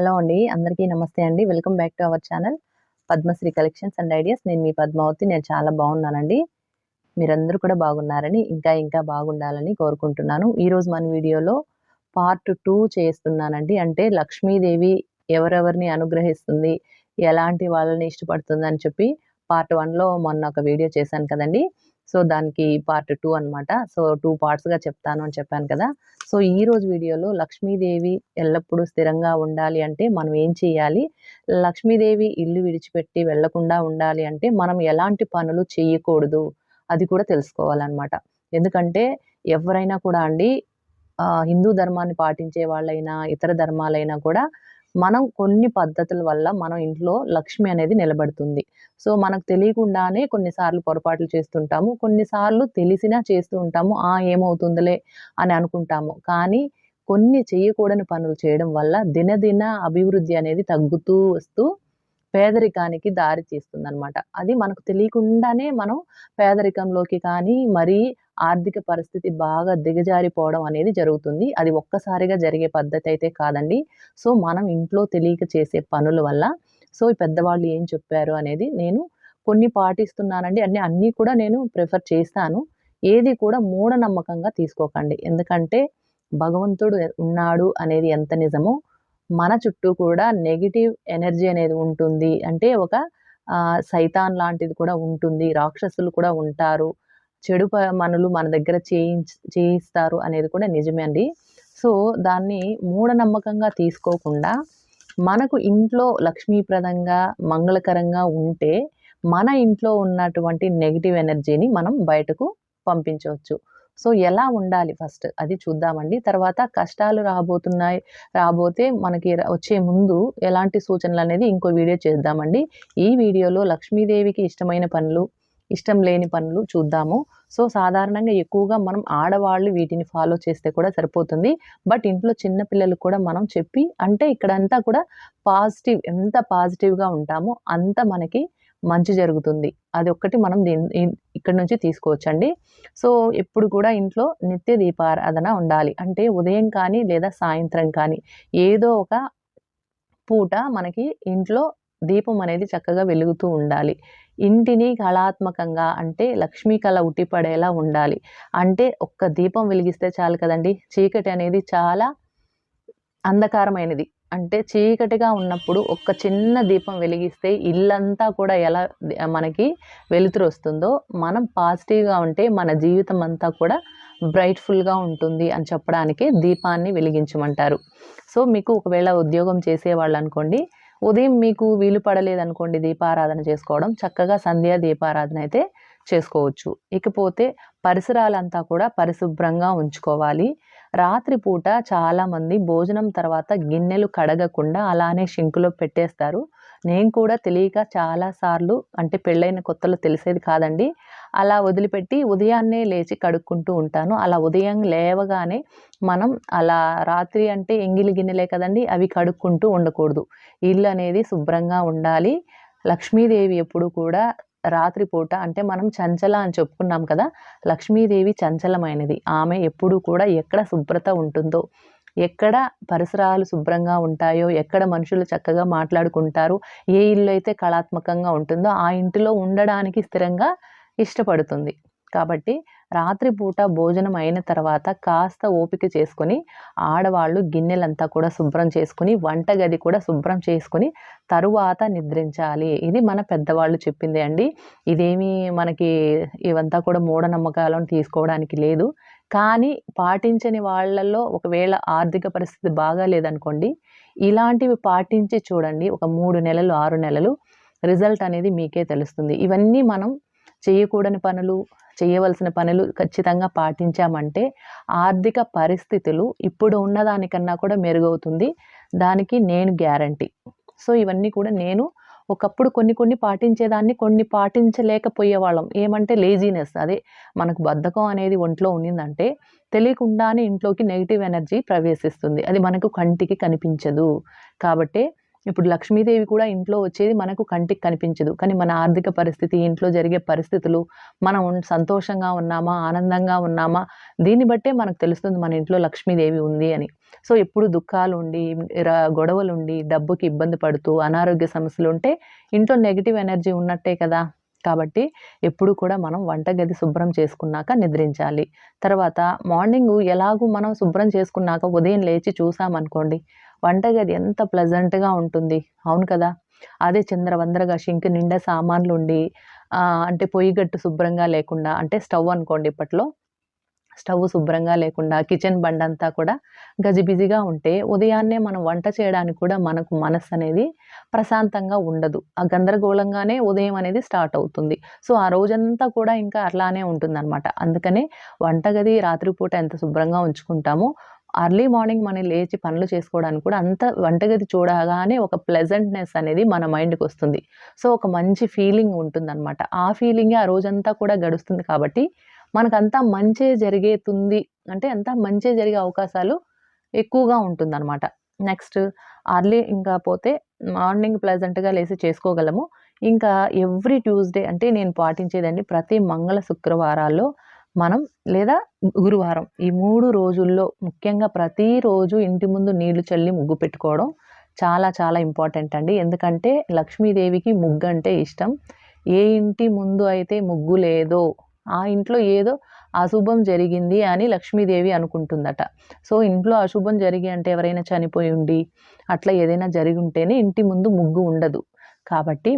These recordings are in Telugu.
హలో అండి అందరికీ నమస్తే అండి. Welcome back to our channel Padmasri collections and ideas. నేను మీ పద్మావతి నేను చాలా బాగున్నానండి. మీరందరూ కూడా బాగున్నారని ఇంకా ఇంకా బాగుండాలని కోరుకుంటున్నాను. ఈరోజు మన వీడియోలో పార్ట్ టూ చేస్తున్నానండి. అంటే లక్ష్మీదేవి ఎవరెవరిని అనుగ్రహిస్తుంది ఎలాంటి వాళ్ళని ఇష్టపడుతుంది అని చెప్పి పార్ట్ వన్లో మొన్న ఒక వీడియో చేశాను కదండి. సో దానికి పార్ట్ టూ అనమాట సో టూ పార్ట్స్గా చెప్తాను అని చెప్పాను కదా. సో ఈ రోజు వీడియోలో లక్ష్మీదేవి ఎల్లప్పుడూ స్థిరంగా ఉండాలి అంటే మనం ఏం చేయాలి? లక్ష్మీదేవి ఇల్లు విడిచిపెట్టి వెళ్ళకుండా ఉండాలి అంటే మనం ఎలాంటి పనులు చేయకూడదు? అది కూడా తెలుసుకోవాలన్నమాట. ఎందుకంటే ఎవరైనా కూడా అండి హిందూ ధర్మాన్ని పాటించే వాళ్ళైనా ఇతర ధర్మాలైనా కూడా మనం కొన్ని పద్ధతుల వల్ల మనం ఇంట్లో లక్ష్మి అనేది నిలబడుతుంది. సో మనకు తెలియకుండానే కొన్నిసార్లు పొరపాట్లు చేస్తుంటాము. కొన్నిసార్లు తెలిసినా చేస్తూ ఉంటాము. ఆ ఏమవుతుందిలే అని అనుకుంటాము. కానీ కొన్ని చేయకూడని పనులు చేయడం వల్ల దినదిన అభివృద్ధి అనేది తగ్గుతూ వస్తూ పేదరికానికి దారి తీస్తుందనమాట అది మనకు తెలియకుండానే మనం పేదరికంలోకి కానీ మరీ ఆర్థిక పరిస్థితి బాగా దిగజారిపోవడం అనేది జరుగుతుంది. అది ఒక్కసారిగా జరిగే పద్ధతి అయితే కాదండి. సో మనం ఇంట్లో తెలియక చేసే పనుల వల్ల సో ఈ పెద్దవాళ్ళు ఏం చెప్పారు అనేది నేను కొన్ని పాటిస్తున్నానండి. అన్ని అన్నీ కూడా నేను ప్రిఫర్ చేస్తాను. ఏది కూడా మూఢనమ్మకంగా తీసుకోకండి. ఎందుకంటే భగవంతుడు ఉన్నాడు అనేది ఎంత నిజమో మన చుట్టూ కూడా నెగిటివ్ ఎనర్జీ అనేది ఉంటుంది. అంటే ఒక సైతాన్ లాంటిది కూడా ఉంటుంది. రాక్షసులు కూడా ఉంటారు. చెడు మనులు మన దగ్గర చేయించ చేయిస్తారు అనేది కూడా నిజమే అండి. సో దాన్ని మూఢనమ్మకంగా తీసుకోకుండా మనకు ఇంట్లో లక్ష్మీప్రదంగా మంగళకరంగా ఉంటే మన ఇంట్లో ఉన్నటువంటి నెగిటివ్ ఎనర్జీని మనం బయటకు పంపించవచ్చు. సో ఎలా ఉండాలి ఫస్ట్? అది చూద్దామండి. తర్వాత కష్టాలు రాబోతున్నాయి రాబోతే మనకి వచ్చే ముందు ఎలాంటి సూచనలు అనేది ఇంకో వీడియో చేద్దామండి. ఈ వీడియోలో లక్ష్మీదేవికి ఇష్టమైన పనులు ఇష్టం లేని పనులు చూద్దాము. సో సాధారణంగా ఎక్కువగా మనం ఆడవాళ్ళు వీటిని ఫాలో చేస్తే కూడా సరిపోతుంది. బట్ ఇంట్లో చిన్నపిల్లలు కూడా మనం చెప్పి అంటే ఇక్కడంతా కూడా పాజిటివ్ ఎంత పాజిటివ్గా ఉంటామో అంత మనకి మంచి జరుగుతుంది. అది ఒక్కటి మనం దీని ఇక్కడ నుంచి తీసుకోవచ్చండి. సో ఎప్పుడు కూడా ఇంట్లో నిత్య దీపారాధన ఉండాలి. అంటే ఉదయం కానీ లేదా సాయంత్రం కానీ ఏదో ఒక పూట మనకి ఇంట్లో దీపం అనేది చక్కగా వెలుగుతూ ఉండాలి. ఇంటిని కళాత్మకంగా అంటే లక్ష్మీ కళ ఉట్టిపడేలా ఉండాలి. అంటే ఒక్క దీపం వెలిగిస్తే చాలు కదండి. చీకటి అనేది చాలా అంధకారమైనది. అంటే చీకటిగా ఉన్నప్పుడు ఒక చిన్న దీపం వెలిగిస్తే ఇల్లంతా కూడా ఎలా మనకి వెలుతురు వస్తుందో మనం పాజిటివ్గా ఉంటే మన జీవితం అంతా కూడా బ్రైట్ఫుల్గా ఉంటుంది అని చెప్పడానికి దీపాన్ని వెలిగించమంటారు. సో మీకు ఒకవేళ ఉద్యోగం చేసేవాళ్ళు అనుకోండి ఉదయం మీకు వీలు పడలేదనుకోండి దీపారాధన చేసుకోవడం చక్కగా సంధ్యా దీపారాధన అయితే చేసుకోవచ్చు. ఇకపోతే పరిసరాలంతా కూడా పరిశుభ్రంగా ఉంచుకోవాలి. రాత్రిపూట చాలామంది భోజనం తర్వాత గిన్నెలు కడగకుండా అలానే షింకులో పెట్టేస్తారు. నేను కూడా తెలియక చాలాసార్లు అంటే పెళ్ళైన కొత్తలో తెలిసేది కాదండి అలా వదిలిపెట్టి ఉదయాన్నే లేచి కడుక్కుంటూ ఉంటాను. అలా ఉదయం లేవగానే మనం అలా రాత్రి అంటే ఎంగిలి గిన్నెలే కదండి అవి కడుక్కుంటూ ఉండకూడదు. ఇల్లు అనేది శుభ్రంగా ఉండాలి. లక్ష్మీదేవి ఎప్పుడు కూడా రాత్రిపూట అంటే మనం చంచల అని చెప్పుకున్నాం కదా లక్ష్మీదేవి చంచలమైనది. ఆమె ఎప్పుడూ కూడా ఎక్కడ శుభ్రత ఉంటుందో ఎక్కడ పరిసరాలు శుభ్రంగా ఉంటాయో ఎక్కడ మనుషులు చక్కగా మాట్లాడుకుంటారు ఏ ఇల్లు అయితే కళాత్మకంగా ఉంటుందో ఆ ఇంటిలో ఉండడానికి స్థిరంగా ఇష్టపడుతుంది. కాబట్టి రాత్రిపూట భోజనం అయిన తర్వాత కాస్త ఓపిక చేసుకొని ఆడవాళ్ళు గిన్నెలంతా కూడా శుభ్రం చేసుకుని వంటగది కూడా శుభ్రం చేసుకుని తరువాత నిద్రించాలి. ఇది మన పెద్దవాళ్ళు చెప్పింది అండి. ఇదేమి మనకి ఇవంతా కూడా మూఢనమ్మకాలను తీసుకోవడానికి లేదు. కానీ పాటించని వాళ్ళల్లో ఒకవేళ ఆర్థిక పరిస్థితి బాగా లేదనుకోండి ఇలాంటివి పాటించి చూడండి. ఒక మూడు నెలలు ఆరు నెలలు రిజల్ట్ అనేది మీకే తెలుస్తుంది. ఇవన్నీ మనం చేయకూడని పనులు చేయవలసిన పనులు ఖచ్చితంగా పాటించామంటే ఆర్థిక పరిస్థితులు ఇప్పుడు ఉన్నదానికన్నా కూడా మెరుగవుతుంది. దానికి నేను గ్యారంటీ. సో ఇవన్నీ కూడా నేను ఒకప్పుడు కొన్ని కొన్ని పాటించేదాన్ని కొన్ని పాటించలేకపోయే వాళ్ళం ఏమంటే లేజీనెస్ అదే మనకు బద్ధకం అనేది ఒంట్లో ఉన్నిందంటే తెలియకుండానే ఇంట్లోకి నెగిటివ్ ఎనర్జీ ప్రవేశిస్తుంది. అది మనకు కంటికి కనిపించదు. కాబట్టి ఇప్పుడు లక్ష్మీదేవి కూడా ఇంట్లో వచ్చేది మనకు కంటికి కనిపించదు. కానీ మన ఆర్థిక పరిస్థితి ఇంట్లో జరిగే పరిస్థితులు మనం సంతోషంగా ఉన్నామా ఆనందంగా ఉన్నామా దీన్ని బట్టే మనకు తెలుస్తుంది మన ఇంట్లో లక్ష్మీదేవి ఉంది అని. సో ఎప్పుడు దుఃఖాలు ఉండి గొడవలు ఉండి డబ్బుకి ఇబ్బంది పడుతూ అనారోగ్య సమస్యలు ఉంటే ఇంట్లో నెగిటివ్ ఎనర్జీ ఉన్నట్టే కదా. కాబట్టి ఎప్పుడు కూడా మనం వంటగది శుభ్రం చేసుకున్నాక నిద్రించాలి. తర్వాత మార్నింగ్ ఎలాగూ మనం శుభ్రం చేసుకున్నాక ఉదయం లేచి చూసామనుకోండి వంటగది ఎంత ప్లెజెంట్గా ఉంటుంది. అవును కదా? అదే చంద్రవందరగా షింక్ నిండా సామాన్లు ఉండి అంటే పొయ్యి గట్టు శుభ్రంగా లేకుండా అంటే స్టవ్ అనుకోండి ఇప్పట్లో స్టవ్ శుభ్రంగా లేకుండా కిచెన్ బండ్ అంతా కూడా గజిబిజిగా ఉంటే ఉదయాన్నే మనం వంట చేయడానికి కూడా మనకు మనసు అనేది ప్రశాంతంగా ఉండదు. ఆ గందరగోళంగానే ఉదయం అనేది స్టార్ట్ అవుతుంది. సో ఆ రోజంతా కూడా ఇంకా అట్లానే ఉంటుందన్నమాట. అందుకనే వంటగది రాత్రిపూట ఎంత శుభ్రంగా ఉంచుకుంటామో అర్లీ మార్నింగ్ మనం లేచి పనులు చేసుకోవడానికి కూడా అంత వంటగది చూడగానే ఒక ప్లెజెంట్నెస్ అనేది మన మైండ్కి వస్తుంది. సో ఒక మంచి ఫీలింగ్ ఉంటుందన్నమాట. ఆ ఫీలింగే ఆ రోజంతా కూడా గడుస్తుంది కాబట్టి మనకంతా మంచే జరిగేతుంది అంటే అంతా మంచే జరిగే అవకాశాలు ఎక్కువగా ఉంటుందన్నమాట. నెక్స్ట్ అర్లీ ఇంకా పోతే మార్నింగ్ ప్లెజెంట్గా లేసి చేసుకోగలము. ఇంకా ఎవ్రీ ట్యూస్డే అంటే నేను పాటించేదండి ప్రతి మంగళ శుక్రవారాల్లో మనం లేదా గురువారం ఈ మూడు రోజుల్లో ముఖ్యంగా ప్రతిరోజు ఇంటి ముందు నీళ్ళు చల్లి ముగ్గు పెట్టుకోవడం చాలా చాలా ఇంపార్టెంట్ అండి. ఎందుకంటే లక్ష్మీదేవికి ముగ్గు అంటే ఇష్టం. ఏ ఇంటి ముందు అయితే ముగ్గు లేదో ఆ ఇంట్లో ఏదో అశుభం జరిగింది అని లక్ష్మీదేవి అనుకుంటుందట. సో ఇంట్లో అశుభం జరిగి అంటే ఎవరైనా చనిపోయి ఉండి అట్లా ఏదైనా జరిగి ఉంటేనే ఇంటి ముందు ముగ్గు ఉండదు. కాబట్టి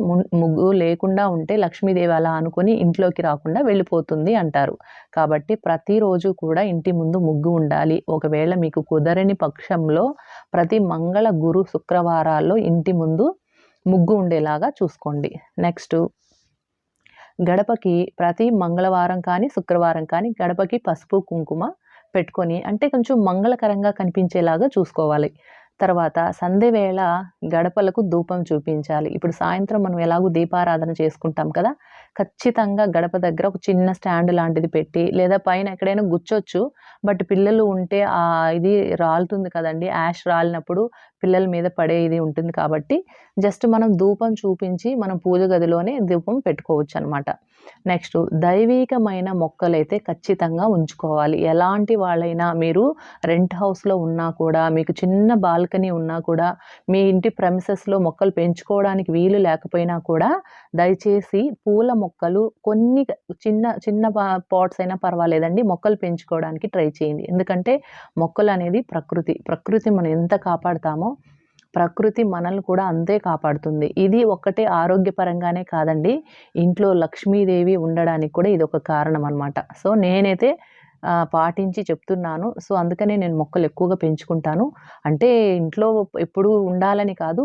ముగ్గు లేకుండా ఉంటే లక్ష్మీదేవి అలా అనుకుని ఇంట్లోకి రాకుండా వెళ్ళిపోతుంది అంటారు. కాబట్టి ప్రతిరోజు కూడా ఇంటి ముందు ముగ్గు ఉండాలి. ఒకవేళ మీకు కుదరని పక్షంలో ప్రతి మంగళ గురు శుక్రవారాల్లో ఇంటి ముందు ముగ్గు ఉండేలాగా చూసుకోండి. నెక్స్ట్ గడపకి ప్రతి మంగళవారం కానీ శుక్రవారం కానీ గడపకి పసుపు కుంకుమ పెట్టుకొని అంటే కొంచెం మంగళకరంగా కనిపించేలాగా చూసుకోవాలి. తర్వాత సంధ్య వేళ గడపలకు ధూపం చూపించాలి. ఇప్పుడు సాయంత్రం మనం ఎలాగో దీపారాధన చేసుకుంటాం కదా ఖచ్చితంగా గడప దగ్గర ఒక చిన్న స్టాండ్ లాంటిది పెట్టి లేదా పైన ఎక్కడైనా గుచ్చొచ్చు బట్ పిల్లలు ఉంటే ఆ ఇది రాలుతుంది కదండి. యాష్ రాలినప్పుడు పిల్లల మీద పడే ఇది ఉంటుంది కాబట్టి జస్ట్ మనం ధూపం చూపించి మనం పూజ గదిలోనే ధూపం పెట్టుకోవచ్చు అనమాట నెక్స్ట్ దైవీకమైన మొక్కలైతే ఖచ్చితంగా ఉంచుకోవాలి. ఎలాంటి వాళ్ళైనా మీరు రెంట్ హౌస్లో ఉన్నా కూడా మీకు చిన్న బాల్కనీ ఉన్నా కూడా మీ ఇంటి ప్రెమిసెస్లో మొక్కలు పెంచుకోవడానికి వీలు లేకపోయినా కూడా దయచేసి పూల మొక్కలు కొన్ని చిన్న చిన్న పాట్స్ అయినా పర్వాలేదండి. మొక్కలు పెంచుకోవడానికి ట్రై చేయండి. ఎందుకంటే మొక్కలు అనేది ప్రకృతి. ప్రకృతి మనం ఎంత కాపాడుతామో ప్రకృతి మనల్ని కూడా అంతే కాపాడుతుంది. ఇది ఒక్కటే ఆరోగ్యపరంగానే కాదండి. ఇంట్లో లక్ష్మీదేవి ఉండడానికి కూడా ఇది ఒక కారణం అనమాట సో నేనైతే పాటించి చెప్తున్నాను. సో అందుకనే నేను మొక్కలు ఎక్కువగా పెంచుకుంటాను. అంటే ఇంట్లో ఎప్పుడు ఉండాలని కాదు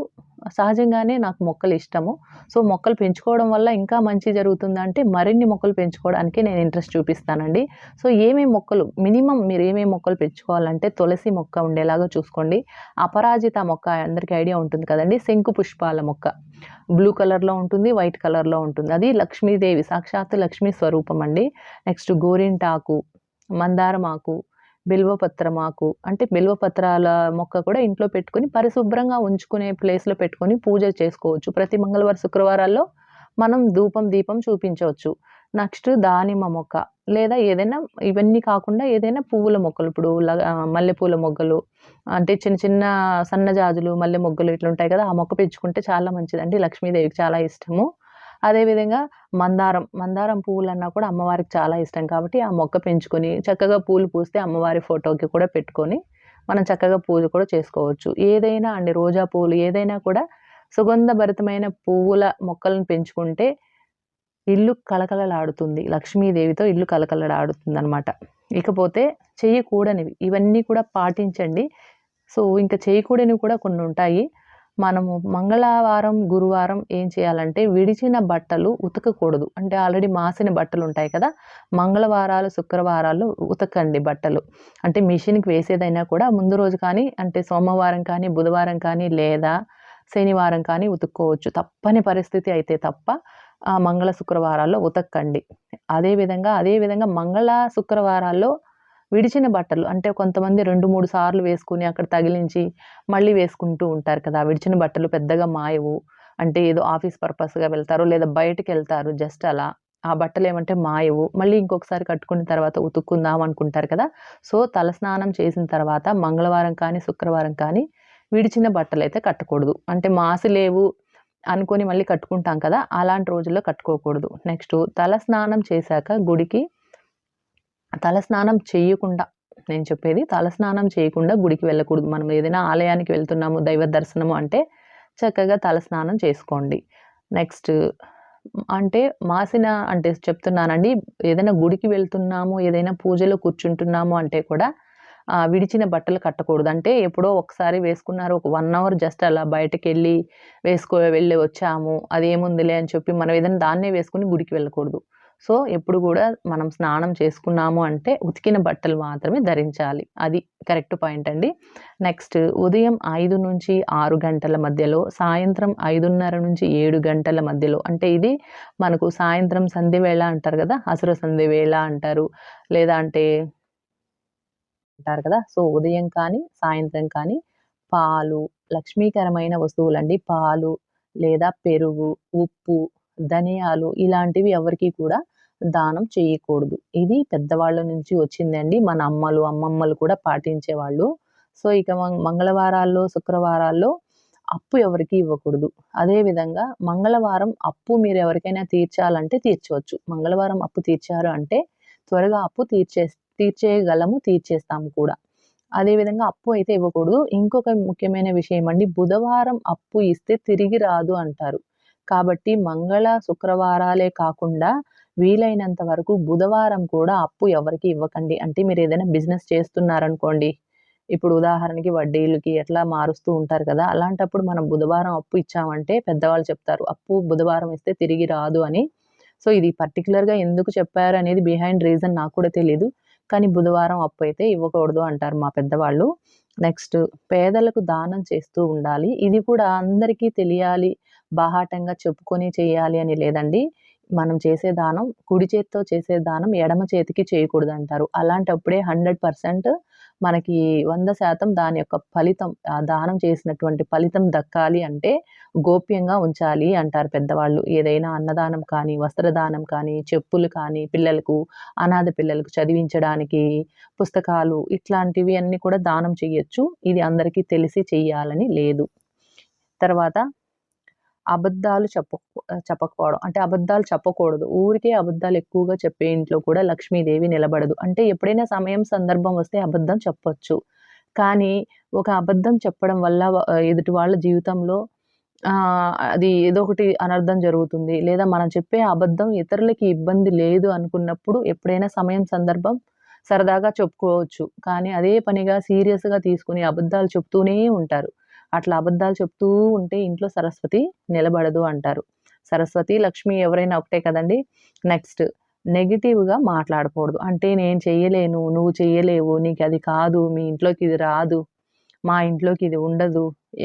సహజంగానే నాకు మొక్కలు ఇష్టము. సో మొక్కలు పెంచుకోవడం వల్ల ఇంకా మంచి జరుగుతుందంటే మరిన్ని మొక్కలు పెంచుకోవడానికి నేను ఇంట్రెస్ట్ చూపిస్తానండి. సో ఏమేమి మొక్కలు మినిమం మీరు ఏమేమి మొక్కలు పెంచుకోవాలంటే తులసి మొక్క ఉండేలాగా చూసుకోండి. అపరాజిత మొక్క అందరికీ ఐడియా ఉంటుంది కదండి శంకు పుష్పాల మొక్క. బ్లూ కలర్లో ఉంటుంది వైట్ కలర్లో ఉంటుంది. అది లక్ష్మీదేవి సాక్షాత్తు లక్ష్మీ స్వరూపం అండి. నెక్స్ట్ గోరింటాకు మందారమాకు బిల్వపత్రమాకు అంటే బిల్వపత్రాల మొక్క కూడా ఇంట్లో పెట్టుకొని పరిశుభ్రంగా ఉంచుకునే ప్లేస్లో పెట్టుకొని పూజ చేసుకోవచ్చు. ప్రతి మంగళవారం శుక్రవారాల్లో మనం ధూపం దీపం చూపించవచ్చు. నెక్స్ట్ దానిమ్మ మొక్క లేదా ఏదైనా ఇవన్నీ కాకుండా ఏదైనా పువ్వుల మొక్కలు ఇప్పుడు మల్లెపూల మొగ్గలు అంటే చిన్న చిన్న సన్నజాజులు మల్లె మొగ్గలు ఇట్లా ఉంటాయి కదా ఆ మొక్క పెంచుకుంటే చాలా మంచిదండి. లక్ష్మీదేవికి చాలా ఇష్టము. అదేవిధంగా మందారం మందారం పువ్వులన్నా కూడా అమ్మవారికి చాలా ఇష్టం కాబట్టి ఆ మొక్క పెంచుకొని చక్కగా పూలు పూస్తే అమ్మవారి ఫోటోకి కూడా పెట్టుకొని మనం చక్కగా పూజ కూడా చేసుకోవచ్చు. ఏదైనా అండి రోజా పువ్వులు ఏదైనా కూడా సుగంధభరితమైన పువ్వుల మొక్కలను పెంచుకుంటే ఇల్లు కలకలలాడుతుంది లక్ష్మీదేవితో ఇల్లు కలకలలాడుతుంది అనమాట ఇకపోతే చేయకూడనివి ఇవన్నీ కూడా పాటించండి. సో ఇంకా చేయకూడనివి కూడా కొన్ని ఉంటాయి మనము మంగళవారం గురువారం ఏం చేయాలంటే విడిచిన బట్టలు ఉతకకూడదు. అంటే ఆల్రెడీ మాసిన బట్టలు ఉంటాయి కదా మంగళవారాలు శుక్రవారాలు ఉతకండి బట్టలు. అంటే మిషన్కి వేసేదైనా కూడా ముందు రోజు కానీ అంటే సోమవారం కానీ బుధవారం కానీ లేదా శనివారం కానీ ఉతుక్కోవచ్చు. తప్పని పరిస్థితి అయితే తప్ప ఆ, మంగళ శుక్రవారాల్లో ఉతక్కండి. అదేవిధంగా అదేవిధంగా మంగళ శుక్రవారాల్లో విడిచిన బట్టలు అంటే కొంతమంది రెండు మూడు సార్లు వేసుకుని అక్కడ తగిలించి మళ్ళీ వేసుకుంటూ ఉంటారు కదా. విడిచిన బట్టలు పెద్దగా మాయవు. అంటే ఏదో ఆఫీస్ పర్పస్గా వెళ్తారు లేదా బయటకు వెళ్తారు జస్ట్ అలా. ఆ బట్టలు ఏమంటే మాయవు. మళ్ళీ ఇంకొకసారి కట్టుకున్న తర్వాత ఉతుక్కుందాం అనుకుంటారు కదా. సో తలస్నానం చేసిన తర్వాత మంగళవారం కానీ శుక్రవారం కానీ విడిచిన బట్టలు అయితే కట్టకూడదు. అంటే మాసి లేవు అనుకొని మళ్ళీ కట్టుకుంటాం కదా. అలాంటి రోజుల్లో కట్టుకోకూడదు. నెక్స్ట్ తలస్నానం చేశాక గుడికి తలస్నానం చేయకుండా నేను చెప్పేది తలస్నానం చేయకుండా గుడికి వెళ్ళకూడదు. మనం ఏదైనా ఆలయానికి వెళ్తున్నాము దైవ దర్శనము అంటే చక్కగా తలస్నానం చేసుకోండి. నెక్స్ట్ అంటే మాసిన అంటే చెప్తున్నానండి ఏదైనా గుడికి వెళ్తున్నాము ఏదైనా పూజలో కూర్చుంటున్నాము అంటే కూడా విడిచిన బట్టలు కట్టకూడదు. అంటే ఎప్పుడో ఒకసారి వేసుకున్నారు ఒక వన్ అవర్ జస్ట్ అలా బయటకు వెళ్ళి వేసుకో వెళ్ళి వచ్చాము అదేముందిలే అని చెప్పి మనం ఏదైనా దాన్నే వేసుకుని గుడికి వెళ్ళకూడదు. సో ఎప్పుడు కూడా మనం స్నానం చేసుకున్నాము అంటే ఉతికిన బట్టలు మాత్రమే ధరించాలి. అది కరెక్ట్ పాయింట్ అండి. నెక్స్ట్ ఉదయం ఐదు నుంచి ఆరు గంటల మధ్యలో సాయంత్రం ఐదున్నర నుంచి ఏడు గంటల మధ్యలో అంటే ఇది మనకు సాయంత్రం సంధి వేళ అంటారు కదా అసుర సంధి వేళ అంటారు. లేదా అంటే అంటారు కదా సో ఉదయం కానీ సాయంత్రం కానీ పాలు లక్ష్మీకరమైన వస్తువులండి. పాలు లేదా పెరుగు ఉప్పు ధనియాలు ఇలాంటివి ఎవరికి కూడా దానం చేయకూడదు. ఇది పెద్దవాళ్ళ నుంచి వచ్చిందండి. మన అమ్మలు అమ్మమ్మలు కూడా పాటించేవాళ్ళు. సో ఇక మంగళవారాల్లో శుక్రవారాల్లో అప్పు ఎవరికి ఇవ్వకూడదు. అదేవిధంగా మంగళవారం అప్పు మీరు ఎవరికైనా తీర్చాలంటే తీర్చవచ్చు. మంగళవారం అప్పు తీర్చారు అంటే త్వరగా అప్పు తీర్చే తీర్చేయగలము తీర్చేస్తాము కూడా. అదేవిధంగా అప్పు అయితే ఇవ్వకూడదు. ఇంకొక ముఖ్యమైన విషయం అండి. బుధవారం అప్పు ఇస్తే తిరిగి రాదు అంటారు. కాబట్టి మంగళ శుక్రవారాలే కాకుండా వీలైనంత వరకు బుధవారం కూడా అప్పు ఎవరికి ఇవ్వకండి. అంటే మీరు ఏదైనా బిజినెస్ చేస్తున్నారనుకోండి ఇప్పుడు ఉదాహరణకి వడ్డీలకి ఎట్లా మారుస్తూ ఉంటారు కదా అలాంటప్పుడు మనం బుధవారం అప్పు ఇచ్చామంటే పెద్దవాళ్ళు చెప్తారు అప్పు బుధవారం ఇస్తే తిరిగి రాదు అని. సో ఇది పర్టికులర్గా ఎందుకు చెప్పారు అనేది బిహైండ్ రీజన్ నాకు కూడా తెలియదు కానీ బుధవారం అప్పు అయితే ఇవ్వకూడదు అంటారు మా పెద్దవాళ్ళు. నెక్స్ట్ పేదలకు దానం చేస్తూ ఉండాలి. ఇది కూడా అందరికీ తెలియాలి. బాహాటంగా చెప్పుకొని చేయాలి అని లేదండి. మనం చేసే దానం కుడి చేతితో చేసే దానం ఎడమ చేతికి చేయకూడదు అంటారు అలాంటప్పుడే హండ్రెడ్ పర్సెంట్ మనకి వంద శాతం దాని యొక్క ఫలితం ఆ దానం చేసినటువంటి ఫలితం దక్కాలి అంటే గోప్యంగా ఉంచాలి అంటారు పెద్దవాళ్ళు. ఏదైనా అన్నదానం కానీ వస్త్రదానం కానీ చెప్పులు కానీ పిల్లలకు అనాథ పిల్లలకు చదివించడానికి పుస్తకాలు ఇట్లాంటివి అన్నీ కూడా దానం చేయొచ్చు. ఇది అందరికీ తెలిసి చేయాలని లేదు. తర్వాత అబద్ధాలు చెప్ప చెప్పకపోవడం. అంటే అబద్ధాలు చెప్పకూడదు. ఊరికే అబద్ధాలు ఎక్కువగా చెప్పే ఇంట్లో కూడా లక్ష్మీదేవి నిలబడదు. అంటే ఎప్పుడైనా సమయం సందర్భం వస్తే అబద్ధం చెప్పొచ్చు. కానీ ఒక అబద్ధం చెప్పడం వల్ల ఎదుటి వాళ్ళ జీవితంలో అది ఏదో ఒకటి అనర్థం జరుగుతుంది. లేదా మనం చెప్పే అబద్ధం ఇతరులకి ఇబ్బంది లేదు అనుకున్నప్పుడు ఎప్పుడైనా సమయం సందర్భం సరదాగా చెప్పుకోవచ్చు. కానీ అదే పనిగా సీరియస్గా తీసుకుని అబద్ధాలు చెప్తూనే ఉంటారు. అట్లా అబద్ధాలు చెప్తూ ఉంటే ఇంట్లో సరస్వతి నిలబడదు అంటారు. సరస్వతి లక్ష్మి ఎవరైనా ఒకటే కదండి? నెక్స్ట్ నెగిటివ్గా మాట్లాడకూడదు. అంటే నేను చెయ్యలేను నువ్వు చెయ్యలేవు నీకు అది కాదు మీ ఇంట్లోకి ఇది రాదు మా ఇంట్లోకి ఇది ఉండదు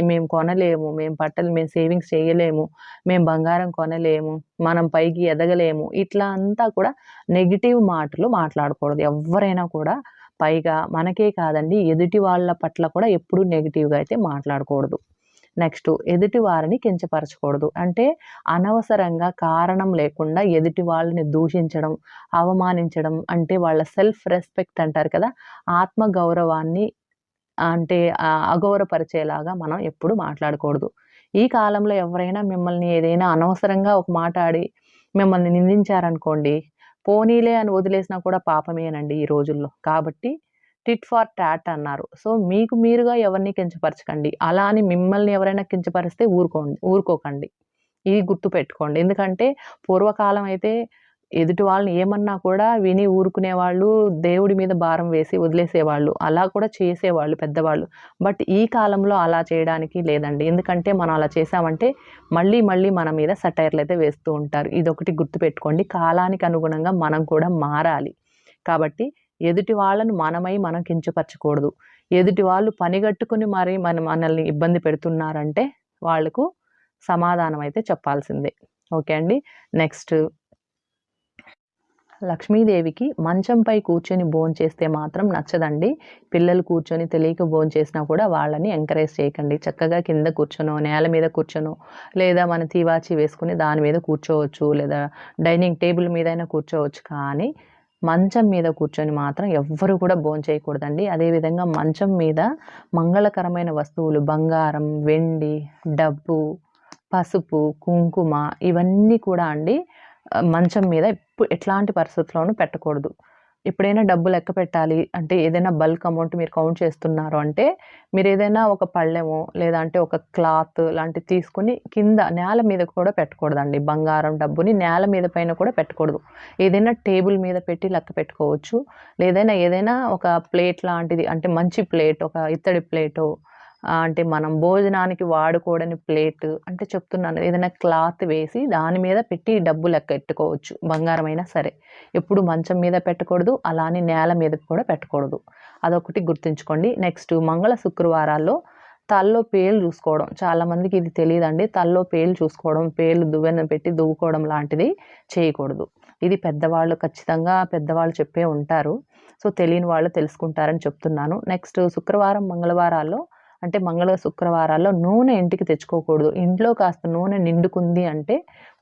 మేము కొనలేము మేము బట్టలు మేము సేవింగ్స్ చేయలేము మేము బంగారం కొనలేము మనం పైకి ఎదగలేము. ఇట్లా అంతా కూడా నెగిటివ్ మాటలు మాట్లాడకూడదు. ఎవరైనా కూడా పైగా మనకే కాదండి ఎదుటి వాళ్ళ పట్ల కూడా ఎప్పుడూ నెగిటివ్గా అయితే మాట్లాడకూడదు. నెక్స్ట్ ఎదుటి వారిని కించపరచకూడదు. అంటే అనవసరంగా కారణం లేకుండా ఎదుటి వాళ్ళని దూషించడం అవమానించడం అంటే వాళ్ళ సెల్ఫ్ రెస్పెక్ట్ అంటారు కదా ఆత్మ గౌరవాన్ని అంటే అగౌరవపరిచేలాగా మనం ఎప్పుడు మాట్లాడకూడదు. ఈ కాలంలో ఎవరైనా మిమ్మల్ని ఏదైనా అనవసరంగా ఒక మాట ఆడి మిమ్మల్ని నిందించారనుకోండి పోనీలే అని వదిలేసినా కూడా పాపమేనండి ఈ రోజుల్లో. కాబట్టి టిట్ ఫార్ టాట్ అన్నారు. సో మీకు మీరుగా ఎవరిని కించపరచకండి. అలా అని మిమ్మల్ని ఎవరైనా కించపరిస్తే ఊరుకోండి ఊరుకోకండి. ఇది గుర్తు పెట్టుకోండి ఎందుకంటే పూర్వకాలం అయితే ఎదుటి వాళ్ళని ఏమన్నా కూడా విని ఊరుకునేవాళ్ళు దేవుడి మీద భారం వేసి వదిలేసేవాళ్ళు అలా కూడా చేసేవాళ్ళు పెద్దవాళ్ళు. బట్ ఈ కాలంలో అలా చేయడానికి లేదండి. ఎందుకంటే మనం అలా చేసామంటే మళ్ళీ మళ్ళీ మన మీద సటైర్లు అయితే వేస్తూ ఉంటారు. ఇది ఒకటి గుర్తుపెట్టుకోండి. కాలానికి అనుగుణంగా మనం కూడా మారాలి. కాబట్టి ఎదుటి వాళ్ళను మనమై మనం కించపరచకూడదు. ఎదుటి వాళ్ళు పనిగట్టుకుని మరి మన మనల్ని ఇబ్బంది పెడుతున్నారంటే వాళ్ళకు సమాధానం అయితే చెప్పాల్సిందే. ఓకే అండి. నెక్స్ట్ లక్ష్మీదేవికి మంచంపై కూర్చొని భోంచేస్తే మాత్రం నచ్చదండి. పిల్లలు కూర్చొని తెలియక భోంచేసినా కూడా వాళ్ళని ఎంకరేజ్ చేయకండి. చక్కగా కింద కూర్చొనో నేల మీద కూర్చొనో లేదా మన తీవాచి వేసుకుని దాని మీద కూర్చోవచ్చు లేదా డైనింగ్ టేబుల్ మీదైనా కూర్చోవచ్చు. కానీ మంచం మీద కూర్చొని మాత్రం ఎవ్వరు కూడా భోంచేయకూడదండి అదేవిధంగా మంచం మీద మంగళకరమైన వస్తువులు బంగారం వెండి డబ్బు పసుపు కుంకుమ ఇవన్నీ కూడా అండి మంచం మీద ఎప్పుడు ఎట్లాంటి పరిస్థితుల్లోనూ పెట్టకూడదు. ఎప్పుడైనా డబ్బు లెక్క పెట్టాలి అంటే ఏదైనా బల్క్ అమౌంట్ మీరు కౌంట్ చేస్తున్నారు అంటే మీరు ఏదైనా ఒక పళ్ళెము లేదంటే ఒక క్లాత్ లాంటివి తీసుకుని కింద నేల మీద కూడా పెట్టకూడదండి. బంగారం డబ్బుని నేల మీద పైన కూడా పెట్టకూడదు. ఏదైనా టేబుల్ మీద పెట్టి లెక్క పెట్టుకోవచ్చు. లేదైనా ఏదైనా ఒక ప్లేట్ లాంటిది అంటే మంచి ప్లేట్ ఒక ఇత్తడి ప్లేటు అంటే మనం భోజనానికి వాడుకోవడని ప్లేట్ అంటే చెప్తున్నాను ఏదైనా క్లాత్ వేసి దాని మీద పెట్టి డబ్బు లెక్క పెట్టుకోవచ్చు బంగారం అయినా సరే. ఎప్పుడు మంచం మీద పెట్టకూడదు అలానే నేల మీద కూడా పెట్టకూడదు. అదొకటి గుర్తుంచుకోండి. నెక్స్ట్ మంగళ శుక్రవారాల్లో తల్లో పేలు చూసుకోవడం. చాలామందికి ఇది తెలియదండి. తల్లో పేలు చూసుకోవడం పేలు దువ్వెన పెట్టి దువ్వుకోవడం లాంటిది చేయకూడదు. ఇది పెద్దవాళ్ళు ఖచ్చితంగా పెద్దవాళ్ళు చెప్పే ఉంటారు. సో తెలియని వాళ్ళు తెలుసుకుంటారని చెప్తున్నాను. నెక్స్ట్ శుక్రవారం మంగళవారాల్లో అంటే మంగళ శుక్రవారాల్లో నూనె ఇంటికి తెచ్చుకోకూడదు. ఇంట్లో కాస్త నూనె నిండుకుంది అంటే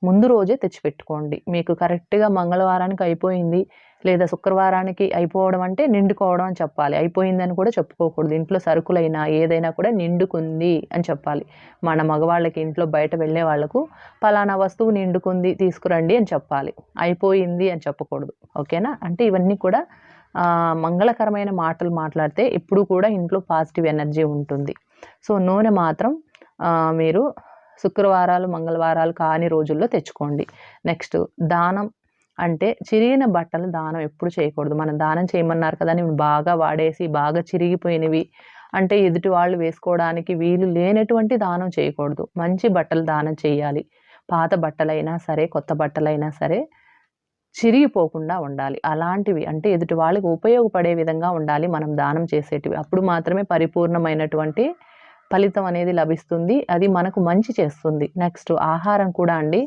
ముందు రోజే తెచ్చిపెట్టుకోండి. మీకు కరెక్ట్గా మంగళవారానికి అయిపోయింది లేదా శుక్రవారానికి అయిపోవడం అంటే నిండుకోవడం అని చెప్పాలి. అయిపోయిందని కూడా చెప్పుకోకూడదు. ఇంట్లో సరుకులైనా ఏదైనా కూడా నిండుకుంది అని చెప్పాలి. మన మగవాళ్ళకి ఇంట్లో బయట వెళ్ళే వాళ్ళకు పలానా వస్తువు నిండుకుంది తీసుకురండి అని చెప్పాలి. అయిపోయింది అని చెప్పకూడదు. ఓకేనా? అంటే ఇవన్నీ కూడా మంగళకరమైన మాటలు మాట్లాడితే ఎప్పుడు కూడా ఇంట్లో పాజిటివ్ ఎనర్జీ ఉంటుంది. సో నూనె మాత్రం మీరు శుక్రవారాలు మంగళవారాలు కాని రోజుల్లో తెచ్చుకోండి. నెక్స్ట్ దానం అంటే చిరిగిన బట్టలు దానం ఎప్పుడు చేయకూడదు. మనం దానం చేయమన్నారు కదా అని బాగా వాడేసి బాగా చిరిగిపోయినవి అంటే ఎదుటి వాళ్ళు వేసుకోవడానికి వీలు లేనటువంటి దానం చేయకూడదు. మంచి బట్టలు దానం చేయాలి. పాత బట్టలైనా సరే కొత్త బట్టలైనా సరే చిరిగిపోకుండా ఉండాలి. అలాంటివి అంటే ఎదుటి వాళ్ళకి ఉపయోగపడే విధంగా ఉండాలి మనం దానం చేసేటివి. అప్పుడు మాత్రమే పరిపూర్ణమైనటువంటి ఫలితం అనేది లభిస్తుంది. అది మనకు మంచి చేస్తుంది. నెక్స్ట్ ఆహారం కూడా అండి.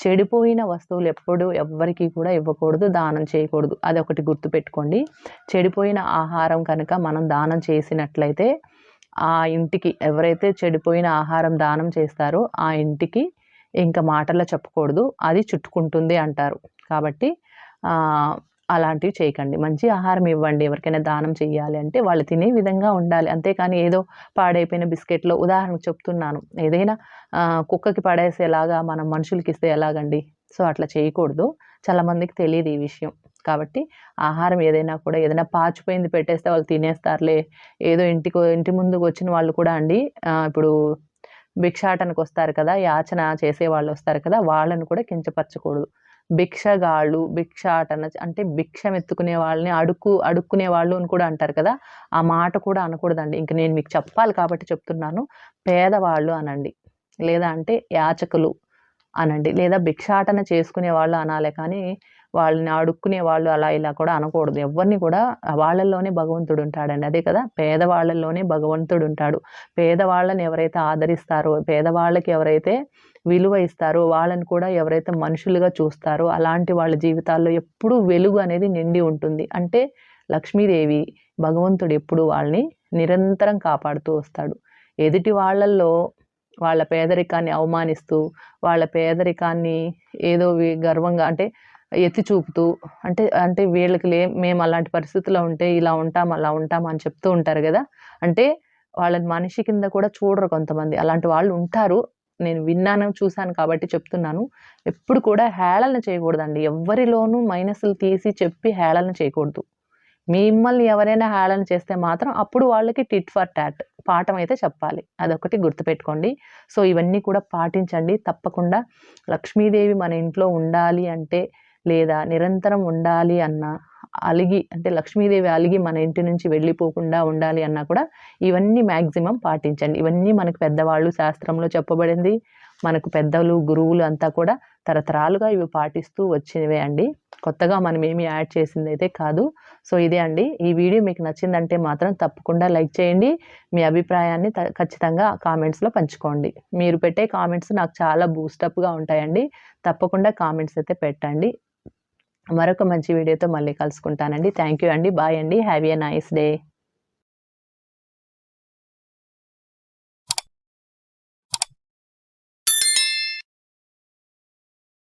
చెడిపోయిన వస్తువులు ఎప్పుడు ఎవ్వరికీ కూడా ఇవ్వకూడదు దానం చేయకూడదు. అది ఒకటి గుర్తుపెట్టుకోండి. చెడిపోయిన ఆహారం కనుక మనం దానం చేసినట్లయితే ఆ ఇంటికి ఎవరైతే చెడిపోయిన ఆహారం దానం చేస్తారో ఆ ఇంటికి ఇంకా మాటల్లో చెప్పకూడదు. అది చుట్టుకుంటుంది అంటారు. కాబట్టి అలాంటివి చేయకండి. మంచి ఆహారం ఇవ్వండి. ఎవరికైనా దానం చేయాలి అంటే వాళ్ళు తినే విధంగా ఉండాలి. అంతేకాని ఏదో పాడైపోయిన బిస్కెట్లో ఉదాహరణకు చెప్తున్నాను. ఏదైనా కుక్కకి పడేసేలాగా మనం మనుషులకి ఇస్తే ఎలాగండి? సో అట్లా చేయకూడదు. చాలామందికి తెలియదు ఈ విషయం. కాబట్టి ఆహారం ఏదైనా కూడా ఏదైనా పాచిపోయింది పెట్టేస్తే వాళ్ళు తినేస్తారులే. ఏదో ఇంటికి ఇంటి ముందుకు వచ్చిన వాళ్ళు కూడా అండి ఇప్పుడు భిక్షాటనకు వస్తారు కదా యాచన చేసే వాళ్ళు వస్తారు కదా వాళ్ళని కూడా కించపరచకూడదు. భిక్షగాళ్ళు భిక్షాటన అంటే భిక్షం ఎత్తుకునే వాళ్ళని అడుక్కు అడుక్కునే వాళ్ళు అని కూడా అంటారు కదా? ఆ మాట కూడా అనకూడదండి. ఇంక నేను మీకు చెప్పాలి కాబట్టి చెప్తున్నాను. పేదవాళ్ళు అనండి. లేదా అంటే యాచకులు అనండి. లేదా భిక్షాటన చేసుకునే వాళ్ళు అనాలే కానీ వాళ్ళని అడుక్కునే వాళ్ళు అలా ఇలా కూడా అనకూడదు. ఎవరిని కూడా వాళ్ళల్లోనే భగవంతుడు ఉంటాడండి. అదే కదా? పేదవాళ్ళల్లోనే భగవంతుడు ఉంటాడు. పేదవాళ్ళని ఎవరైతే ఆదరిస్తారో పేదవాళ్ళకి ఎవరైతే విలువ ఇస్తారో వాళ్ళని కూడా ఎవరైతే మనుషులుగా చూస్తారో అలాంటి వాళ్ళ జీవితాల్లో ఎప్పుడూ వెలుగు అనేది నిండి ఉంటుంది. అంటే లక్ష్మీదేవి భగవంతుడు ఎప్పుడు వాళ్ళని నిరంతరం కాపాడుతూ వస్తాడు. ఎదుటి వాళ్ళల్లో వాళ్ళ పేదరికాన్ని అవమానిస్తూ వాళ్ళ పేదరికాన్ని ఏదో గర్వంగా అంటే ఎత్తి చూపుతూ అంటే అంటే వీళ్ళకి లే మేము అలాంటి పరిస్థితుల్లో ఉంటే ఇలా ఉంటాం అలా ఉంటాం అని చెప్తూ ఉంటారు కదా. అంటే వాళ్ళని మనిషి కింద కూడా చూడరు కొంతమంది. అలాంటి వాళ్ళు ఉంటారు. నేను విన్నాను చూశాను కాబట్టి చెప్తున్నాను. ఎప్పుడు కూడా హేళన చేయకూడదండి. ఎవరిలోనూ మైనస్లు తీసి చెప్పి హేళన చేయకూడదు. మిమ్మల్ని ఎవరైనా హేళన చేస్తే మాత్రం అప్పుడు వాళ్ళకి టిట్ ఫర్ టాట్ పాఠం అయితే చెప్పాలి. అదొకటి గుర్తుపెట్టుకోండి. సో ఇవన్నీ కూడా పాటించండి. తప్పకుండా లక్ష్మీదేవి మన ఇంట్లో ఉండాలి అంటే లేదా నిరంతరం ఉండాలి అన్న అలిగి అంటే లక్ష్మీదేవి అలిగి మన ఇంటి నుంచి వెళ్ళిపోకుండా ఉండాలి అన్నా కూడా ఇవన్నీ మ్యాక్సిమం పాటించండి. ఇవన్నీ మనకు పెద్దవాళ్ళు శాస్త్రంలో చెప్పబడింది. మనకు పెద్దలు గురువులు అంతా కూడా తరతరాలుగా ఇవి పాటిస్తూ వచ్చినవే అండి. కొత్తగా మనం ఏమి యాడ్ చేసింది అయితే కాదు. సో ఇదే అండి. ఈ వీడియో మీకు నచ్చిందంటే మాత్రం తప్పకుండా లైక్ చేయండి. మీ అభిప్రాయాన్ని త- ఖచ్చితంగా కామెంట్స్లో పంచుకోండి. మీరు పెట్టే కామెంట్స్ నాకు చాలా బూస్టప్గా ఉంటాయండి. తప్పకుండా కామెంట్స్ అయితే పెట్టండి. మరొక మంచి వీడియోతో మళ్ళీ కలుసుకుంటానండి. థ్యాంక్ యూ అండి. బాయ్ అండి. Have a nice day